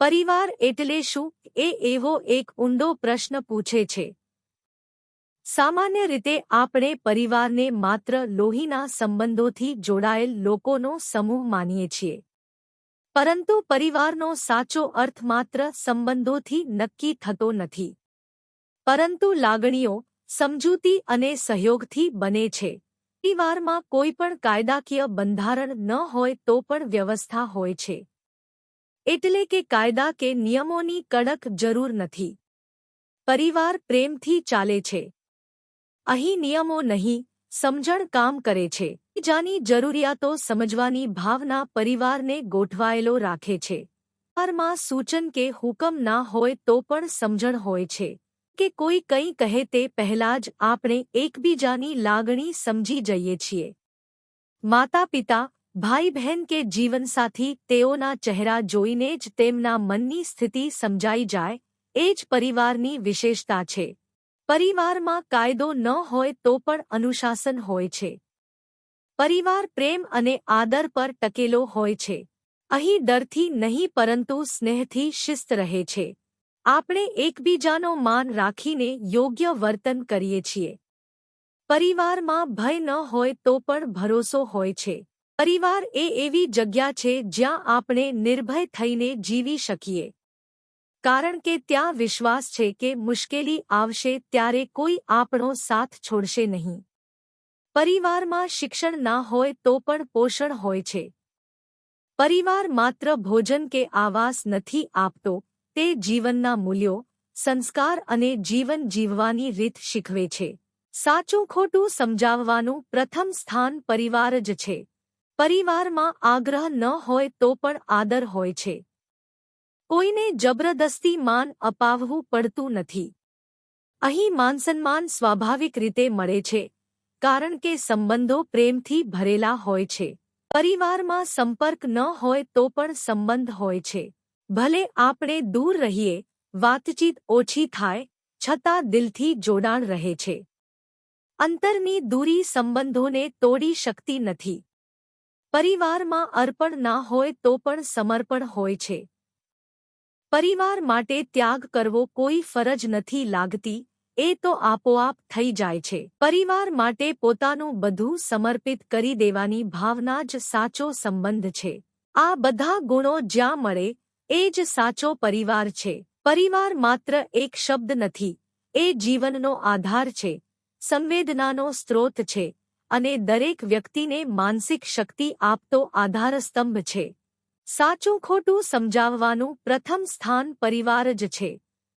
પરિવાર એટલે શું? એ એવો એક ઊંડો પ્રશ્ન પૂછે છે. સામાન્ય રીતે આપણે પરિવારને માત્ર લોહીના સંબંધોથી જોડાયેલ લોકોનો સમૂહ માનીએ છીએ. પરંતુ પરિવારનો સાચો અર્થ માત્ર સંબંધોથી નક્કી થતો નથી. પરંતુ લાગણીઓ, સમજૂતી અને સહયોગથી બને છે. પરિવારમાં કોઈ પણ કાયદાકીય બંધારણ ન હોય તો પણ વ્યવસ્થા હોય છે. એટલે કે કાયદા કે નિયમોની કડક જરૂર નથી. પરિવાર પ્રેમથી ચાલે છે. અહીં નિયમો નહીં, સમજણ કામ કરે છે. બીજાની જરૂરિયાતો સમજવાની ભાવના પરિવારને ગોઠવાયેલો રાખે છે. પરમાં સૂચન કે હુકમ ના હોય તો પણ સમજણ હોય છે. કે કોઈ કંઈ કહે તે પહેલા જ આપણે એકબીજાની લાગણી સમજી જઈએ છીએ. માતા પિતા ભાઈ બહેન કે જીવનસાથી તેઓના ચહેરા જોઈને જ તેમના મનની સ્થિતિ સમજાઈ જાય, એ જ પરિવારની વિશેષતા છે. પરિવારમાં કાયદો ન હોય તો પણ અનુશાસન હોય છે. પરિવાર પ્રેમ અને આદર પર ટકેલો હોય છે. અહીં ડરથી નહીં પરંતુ સ્નેહથી શિસ્ત રહે છે. આપણે એકબીજાનો માન રાખીને યોગ્ય વર્તન કરીએ છીએ. પરિવારમાં ભય ન હોય તો પણ ભરોસો હોય છે. પરિવાર એ એવી જગ્યા છે જ્યાં આપણે નિર્ભય થઈને જીવી શકીએ. કારણ કે ત્યાં વિશ્વાસ છે કે મુશ્કેલી આવશે ત્યારે કોઈ આપણો સાથ છોડશે નહીં. પરિવારમાં શિક્ષણ ના હોય તો પણ પોષણ હોય છે. પરિવાર માત્ર ભોજન કે આવાસ નથી આપતો, તે જીવનના મૂલ્યો, સંસ્કાર અને જીવન જીવવાની રીત શીખવે છે. સાચું ખોટું સમજાવવાનું પ્રથમ સ્થાન પરિવાર જ છે. પરિવારમાં આગ્રહ ન હોય તો પણ આદર હોય છે. કોઈને જબરદસ્તી માન અપાવવું પડતું નથી. અહીં માનસન્માન સ્વાભાવિક રીતે મળે છે, કારણ કે સંબંધો પ્રેમથી ભરેલા હોય છે. પરિવારમાં સંપર્ક ન હોય તો પણ સંબંધ હોય છે. ભલે આપણે દૂર રહીએ, વાતચીત ઓછી થાય, છતાં દિલથી જોડાણ રહે છે. અંતરની દૂરી સંબંધોને તોડી શકતી નથી. પરિવારમાં અર્પણ ના હોય તો પણ સમર્પણ હોય છે. પરિવાર માટે ત્યાગ કરવો કોઈ ફરજ નથી લાગતી, એ તો આપોઆપ થઈ જાય છે. પરિવાર માટે પોતાનું બધું સમર્પિત કરી દેવાની ભાવના જ સાચો સંબંધ છે. આ બધા ગુણો જ્યાં મળે, એ જ સાચો પરિવાર છે. પરિવાર માત્ર એક શબ્દ નથી, એ જીવનનો આધાર છે, સંવેદનાનો સ્ત્રોત છે. અને દરેક વ્યક્તિને માનસિક શક્તિ આપતો આધારસ્તંભ છે. સાચું ખોટું સમજાવવાનું પ્રથમ સ્થાન પરિવાર જ છે.